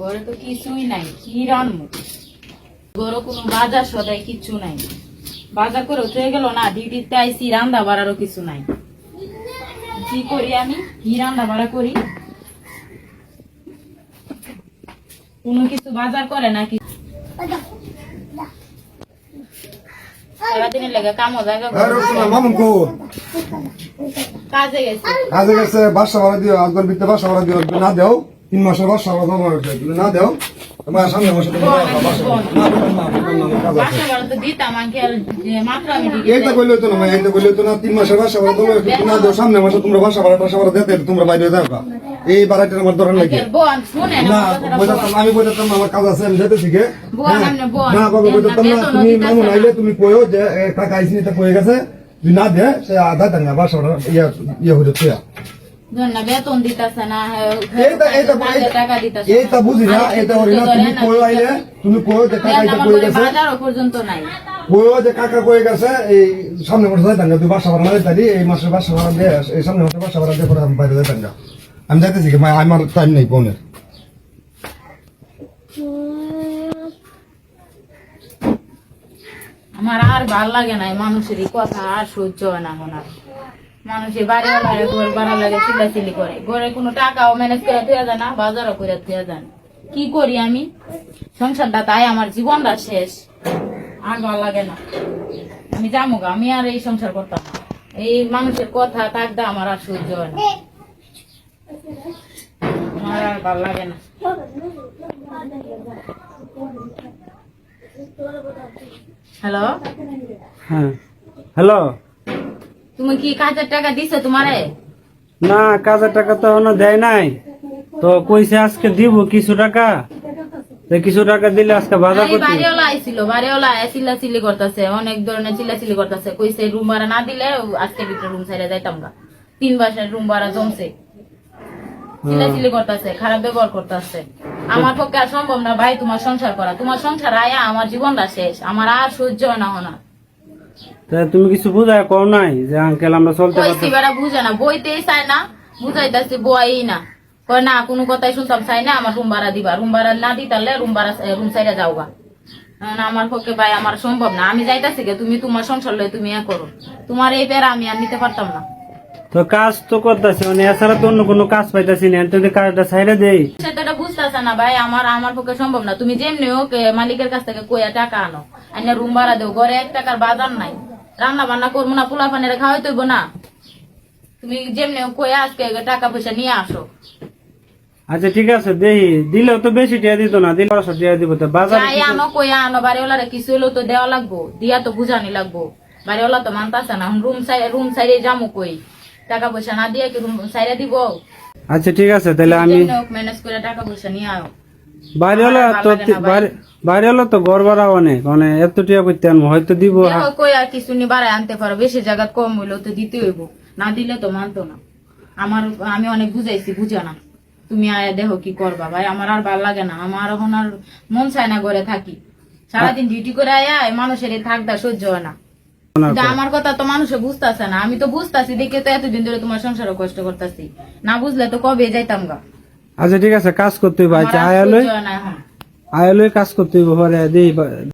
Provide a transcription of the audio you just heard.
ঘরে তো কিছুই নাই কি রানবো ঘরে কোনো বাজার সদাই কিছু নাই। বাজার করে হয়ে গেল না ডিউটিতে আইসি রান্না বাড়ারও কিছু নাই। কি করি আমি? কি রান্না বাড়া করি? কোনো কিছু বাজার করে নাকি? সারাদিনের লেগে কামও জায়গা কাজে গেছে। কাজে গেছে বাসা ভাড়া দিও আজকাল বিতে বাসা ভাড়া দিও না দেও। তিন না দেও মাসে তুমি বাসা ভাড়া না দিতাম না দিতাম না আমার যে মাত্র এইটা তো না এইটা তো না তিন না দেও সামনে মাসে তোমরা বাসা ভাড়া বাসা ভাড়া দিতে তোমরা বাইরে এই আমার দরকার লাগে না আমি আমার কাজ আছে আমি যেতে শিখে। বোন, না না তুমি মামুন আইলে তুমি কইও যে কাকা আইসি এটা কয়ে গেছে। না দে সে আধা টাকা বাসা ইয়া ইয়া ধর না বেতন দিতাছে না এইটা এইটা কাজে টাকা দিতাছে এইটা বুঝি না এটা ওর না তুমি কই আইলে তুমি কই যে কাকা এটা কই গেছে। বাজারও পর্যন্ত নাই। কই যে কাকা কই গেছে এই সামনে মাসে যাইতাম তুই বাসা ভাড়া না দিতালি এই মাসে বাসা ভাড়া দে এই সামনে মাসে বাসা ভাড়া দে পরে আমি বাইরে যাইতাম না। আমি যাইতেছি কি আমার টাইম নেই ফোনের আমার আর ভালো লাগে না এই মানুষের কথা আর সহ্য হয় না এখন আর মানুষের বাড়ি লাগে ঘর ভাড়া লাগে চিল্লাচিল্লি করে। ঘরে কোনো টাকাও ম্যানেজ করে দেওয়া যায় না, বাজারও করে দেওয়া যায় কি করি আমি? সংসারটা তাই, আমার জীবনটা শেষ। আর লাগে না। আমি যাব আমি আর এই সংসার করতাম না। এই মানুষের কথা থাকতে আমার আর সহ্য হয় না। আমার আর লাগে না। হ্যালো হ্যাঁ। হ্যালো তুমি কি কাজের টাকা দিছো তোমারে? না কাজের টাকা তো এখনও দেয় নাই। তো কইছে আজকে দিব কিছু টাকা। কিছু টাকা দিলে আজকে বাজার করতে। বাড়িওয়ালা আইছিল বাড়িওয়ালা চিল্লা চিল্লি করতেছে অনেক ধরনের চিল্লা চিল্লি করতেছে। কইছে রুম ভাড়া না দিলে আজকে ভিতরে রুম যাইতাম গা তিন রুম ভাড়া জমছে। চিল্লা চিল্লি করতেছে খারাপ ব্যবহার করতেছে। আমার পক্ষে আর সম্ভব না ভাই তোমার সংসার করা। তোমার সংসার আয়া আমার জীবনটা শেষ। আমার আর সহ্য না হনা তুমি কিছু বুঝায় কও নাই যে আঙ্কেল আমরা চলতে পারছি বেড়া বুঝে না বইতেই চায় না বুঝাইতেছে বই না। কয় না কোনো কথাই শুনতাম চাই না আমার রুম ভাড়া দিবা। রুম ভাড়া না দিতালে রুম ভাড়া রুম সাইডে যাওগা। আমার পক্ষে ভাই আমার সম্ভব না। আমি যাইতাছি তুমি তোমার সংসার লয়ে তুমি এ করো। তোমার এই পেরা আমি আর নিতে পারতাম না। তো কাজ তো করতেছে মানে এছাড়া তো অন্য কোনো কাজ পাইতেছি না তো কাজটা ছাইড়ে দেই। সেটা বুঝতেছে না ভাই আমার আমার পক্ষে সম্ভব না। তুমি যেমনি হোক মালিকের কাছ থেকে টাকা আনো। আইনা রুম ভাড়া দেও ঘরে এক টাকার বাজার নাই। রান্না বান্না করব না পোলা পানের খাওয়াই তৈব না। তুমি যেমনি হোক আজকে টাকা পয়সা নিয়ে আসো। আচ্ছা ঠিক আছে দেই। দিলেও তো বেশি টিয়া দিত না দিলে পাঁচশো টিয়া দিব তো বাজার যাই আনো কইয়া আনো বাড়িওয়ালারে কিছু হলেও তো দেওয়া লাগবো দিয়া তো বুঝানি লাগবো। বাড়িওয়ালা তো মানতাছে না রুম সাইড রুম সাইডে যামু কই। টাকা পয়সা না দিয়ে কি রুম দিব? আচ্ছা ঠিক আছে তাহলে আমি ম্যানেজ করে টাকা পয়সা নিয়ে আও বাড়িওয়ালা আমার তো। বাড়ি- বাড়িওয়ালা তো ঘর ভাড়া অনেক মানে এত টিয়া করতে আনব হয়তো দিব। কই আর কিছু নি বাড়ায় আনতে পারো বেশি জায়গা কম হইলেও তো দিতে হইব। না দিলে তো মানতো না। আমার আমি অনেক বুঝাইছি বুঝা না। তুমি আয়া দেখো কি করবা ভাই আমার আর ভালো লাগে না। আমার এখন আর মন চায় না ঘরে থাকি। সারাদিন ডিউটি করে আয়া মানুষের থাকদা সহ্য হয় না। আমার কথা তো মানুষে বুঝতেছে না। আমি তো বুঝতেছি দেখে তো এতদিন ধরে তোমার সংসারও কষ্ট করতেছি। না বুঝলে তো কবে যাইতাম গা? আচ্ছা ঠিক আছে কাজ করতে হইব। আয়ালয় আয়ালই কাজ করতে দিই